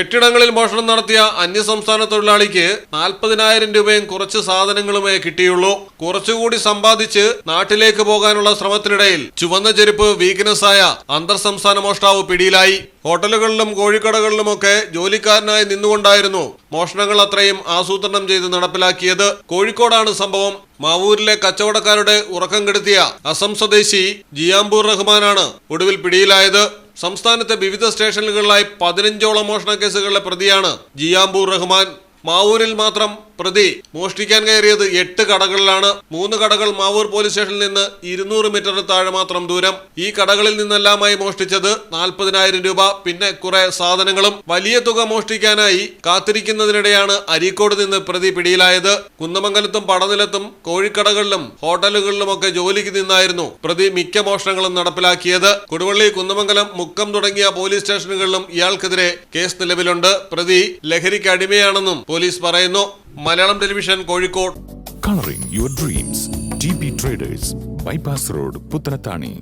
എട്ടിടങ്ങളിൽ മോഷണം നടത്തിയ അന്യസംസ്ഥാന തൊഴിലാളിക്ക് നാൽപ്പതിനായിരം രൂപയും കുറച്ച് സാധനങ്ങളുമേ കിട്ടിയുള്ളൂ. കുറച്ചുകൂടി സമ്പാദിച്ച് നാട്ടിലേക്ക് പോകാനുള്ള ശ്രമത്തിനിടയിൽ ചുവന്ന ചെരുപ്പ് വീക്ക്നെസ് ആയ അന്തർ സംസ്ഥാന മോഷ്ടാവ് പിടിയിലായി. ഹോട്ടലുകളിലും കോഴിക്കടകളിലുമൊക്കെ ജോലിക്കാരനായി നിന്നുകൊണ്ടായിരുന്നു മോഷണങ്ങൾ അത്രയും ആസൂത്രണം ചെയ്ത് നടപ്പിലാക്കിയത്. കോഴിക്കോടാണ് സംഭവം. മാവൂരിലെ കച്ചവടക്കാരുടെ ഉറക്കം കെടുത്തിയ അസം സ്വദേശി ജിയാംബൂർ റഹ്മാനാണ് ഒടുവിൽ പിടിയിലായത്. സംസ്ഥാനത്തെ വിവിധ സ്റ്റേഷനുകളിലായി പതിനഞ്ചോളം മോഷണ കേസുകളിലെ പ്രതിയാണ് ജിയാംബൂർ റഹ്മാൻ. മാവൂരിൽ മാത്രം പ്രതി മോഷ്ടിക്കാൻ കയറിയത് എട്ട് കടകളിലാണ്. മൂന്ന് കടകൾ മാവൂർ പോലീസ് സ്റ്റേഷനിൽ നിന്ന് ഇരുന്നൂറ് മീറ്റർ താഴെ മാത്രം ദൂരം. ഈ കടകളിൽ നിന്നെല്ലാമായി മോഷ്ടിച്ചത് നാൽപ്പതിനായിരം രൂപ. പിന്നെ കുറെ സാധനങ്ങളും. വലിയ തുക മോഷ്ടിക്കാനായി കാത്തിരിക്കുന്നതിനിടെയാണ് അരീക്കോട് നിന്ന് പ്രതി പിടിയിലായത്. കുന്നമംഗലത്തും പടനിലത്തും കോഴിക്കടകളിലും ഹോട്ടലുകളിലുമൊക്കെ ജോലിക്ക് നിന്നായിരുന്നു പ്രതി മിക്ക മോഷണങ്ങളും നടപ്പിലാക്കിയത്. കൊടുവള്ളി കുന്നമംഗലം മുക്കം തുടങ്ങിയ പോലീസ് സ്റ്റേഷനുകളിലും ഇയാൾക്കെതിരെ കേസ് നിലവിലുണ്ട്. പ്രതി ലഹരിക്ക് അടിമയാണെന്നും പോലീസ് പറയുന്നു. Malayalam television Kozhikode. Colouring your dreams D traders bypass road Puthanathani